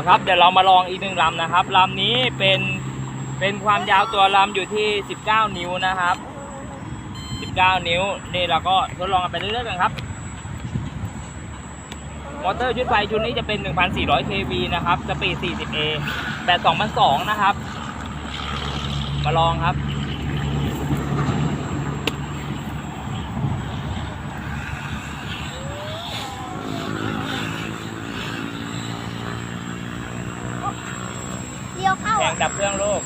เอาครับเดี๋ยวเรามาลองอีกหนึ่งลำนะครับลำนี้เป็นเป็นความยาวตัวลำอยู่ที่ 19 นิ้วนะครับ 19 นิ้วนี่เราก็ทดลองกันไปเรื่อยๆกันครับมอเตอร์ชุดไฟชุดนี้จะเป็น 1,400 kV นะครับสปีด 40A แบต2,200นะครับ มาลองครับ เลี้ยวเข้าแข่งดับเครื่องลูก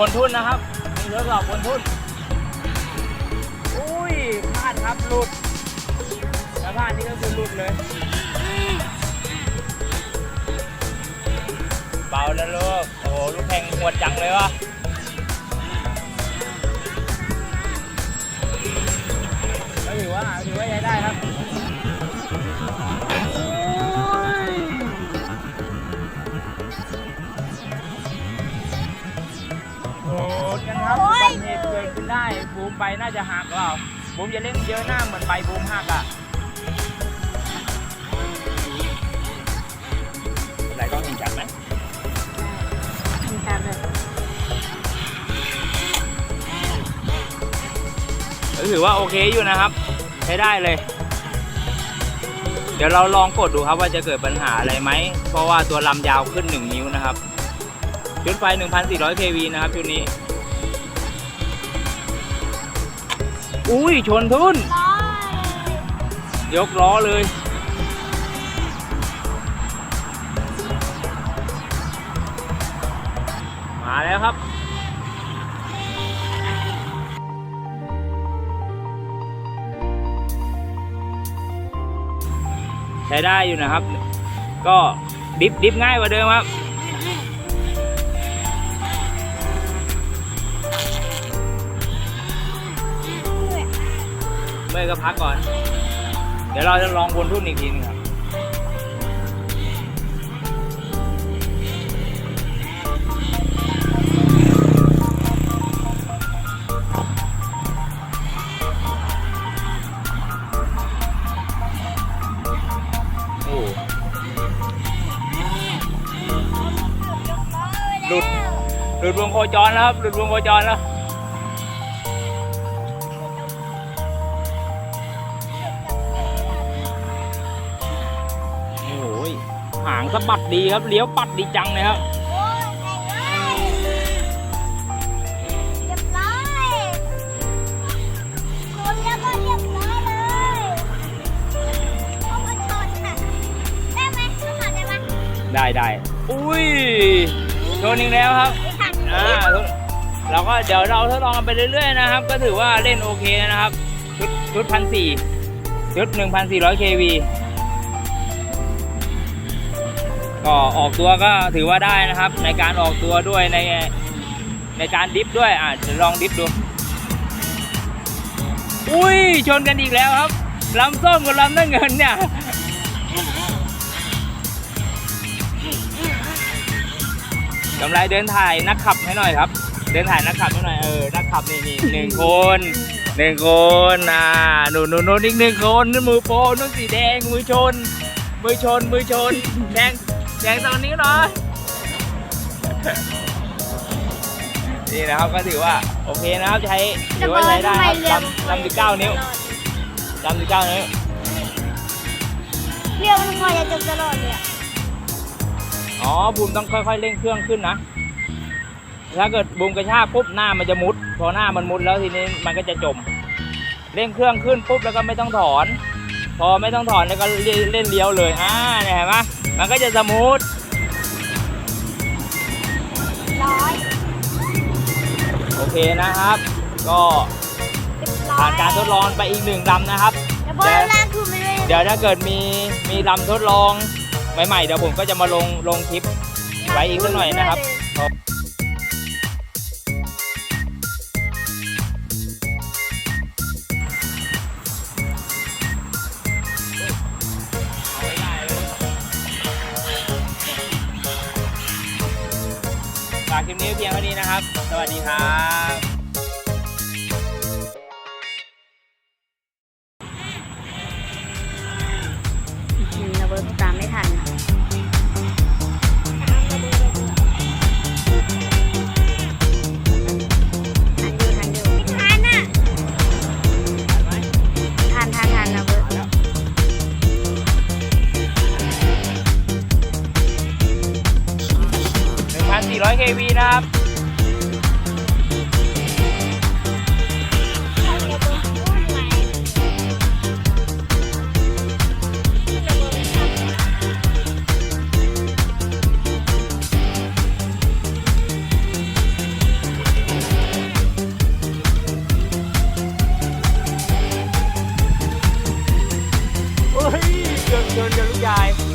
วนทุ่นนะครับนี่ทดสอบวนทุ่น อุ้ยพลาดครับหลุดแล้วพลาดนี่ก็คือหลุดเลย เบาแล้วลูก โอ้โห ลูกแข่งหวดจังเลยวะ โอ้กันครับอุบัติเหตุเกิดขึ้นได้บูมไปน่าจะหักเปล่าบูมจะเล่นเยอะหน้าเหมือนใบบูมหักอะอะไรก็เห็นจัดไหมมีการเลยก็ถือว่าโอเคอยู่นะครับ ใช้ได้เลย เดี๋ยวเราลองกดดูครับว่าจะเกิดปัญหาอะไรไหม เพราะว่าตัวลำยาวขึ้น 1 นิ้วนะครับ ชุดไฟ 1,400 kV นะครับชุดนี้ อุ้ยชนทุน ร้อยยกล้อเลย มาแล้วครับ ใช้ได้อยู่นะครับ ก็ดิฟดิฟง่ายกว่าเดิมครับ มื่อยก็พักก่อน เดี๋ยวเราจะลองวนทุ่นอีกทีนึงครับโอ้หลุดหลุดวงโคจรแล้วครับหลุดวงโคจรแล้ว หางสะบัดดีครับ เลี้ยวปัดดีจังเลยครับโอ้ยแรงมากเรียบร้อยคนแล้วก็เรียบเลยเอามาชนะได้ไหมมาชนได้ไหมได้ได้อุ้ยโดนอีกแล้วครับอ่าเราก็เดี๋ยวเราทดลองกันไปเรื่อยๆนะครับ ก็ถือว่าเล่นโอเคนะครับ ชุดชุดพันสี่ชุดหนึ่งพันสี่ร้อยเควี ก็ออกตัวก็ถือว่าได้นะครับ ในการออกตัวด้วยในในการดิฟด้วยอะเดี๋ยวลองดิฟดู อุ้ยชนกันอีกแล้วครับลำส้มกับลำน้ำเงินเนี่ยกำไรเดินถ่ายนักขับให้หน่อยครับ เดินถ่ายนักขับให้หน่อยเออนักขับนี่นี่หนึ่งคนหนึ่งคนอ่าหนูหนูหนูอีกหนึ่งคนนั่นมือโปนุ่นสีแดงมือชน มือชนมือชนแดง แดงตอนนี้หน่อย นี่นะครับก็ถือว่าโอเคนะครับใช้ถือว่าใช้ได้ครับลำลำสิบเก้านิ้วลำสิบเก้านิ้วเรียวมันคอยจะจบตลอดเลยอะอ๋อบูมต้องค่อยๆเร่งเครื่องขึ้นนะ ถ้าเกิดบูมกระชากปุ๊บหน้ามันจะมุด พอหน้ามันมุดแล้วทีนี้มันก็จะจม เร่งเครื่องขึ้นปุ๊บแล้วก็ไม่ต้องถอน พอไม่ต้องถอนแล้วก็เล่นเล่นเลี้ยวเลยอ่าเนี่ยเห็นไหม มันก็จะสมูทร้อยโอเคนะครับ ก็ผ่านการทดลองไปอีกหนึ่งลำนะครับเดี๋ยวถ้าเกิดมีมีลำทดลองใหม่ๆเดี๋ยวผมก็จะมาลงลงคลิปไว้อีกสักหน่อยนะครับากคลิปนี้เพียงเท่านี้นะครับ สวัสดีครับเบิร์ตตามไม่ทัน 400 kV นะครับ เฮ้ยเกินเกินเกินลูกยาย